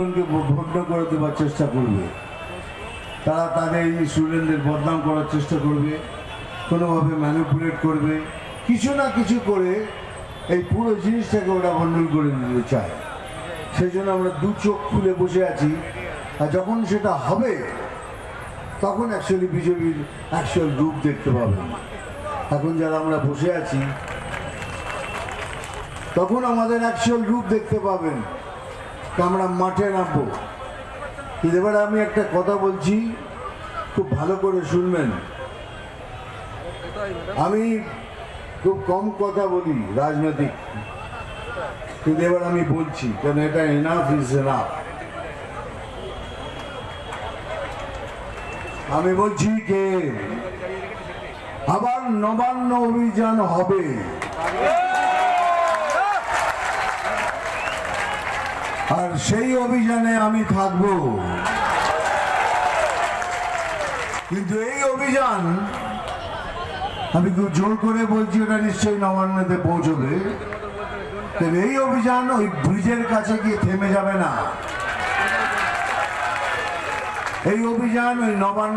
আন্দোলনকে ভগ্ন করে দেওয়ার চেষ্টা করবে। তারা তাদের স্টুডেন্টদের বদনাম করার চেষ্টা করবে, কোনোভাবে ম্যানিপুলেট করবে, কিছু না কিছু করে এই পুরো জিনিসটাকে ওরা গন্ডল করে দিতে চায়। সেই জন্য আমরা দু চোখ খুলে বসে আছি। আর যখন সেটা হবে, তখন অ্যাকচুয়ালি বিজেপির অ্যাকচুয়াল রূপ দেখতে পাবেন। এখন যারা আমরা বসে আছি, তখন আমাদের অ্যাকচুয়াল রূপ দেখতে পাবেন। তা আমরা মাঠে নামবো। কিন্তু এবার আমি একটা কথা বলছি, খুব ভালো করে শুনবেন। আমি খুব কম কথা বলি রাজনৈতিক। কিন্তু এবার আমি বলছি, কেন এটা এনাফ ইজ এনাফ আমি বলছি কে আবার নবান্ন অভিযান হবে। আর সেই অভিযানে আমি থাকব। কিন্তু এই অভিযান, আমি খুব জোর করে বলছি, ওটা নিশ্চয়ই নবান্নতে পৌঁছবে। এই অভিযান ওই ব্রিজের কাছে গিয়ে থেমে যাবে না। এই অভিযান ওই নবান্ন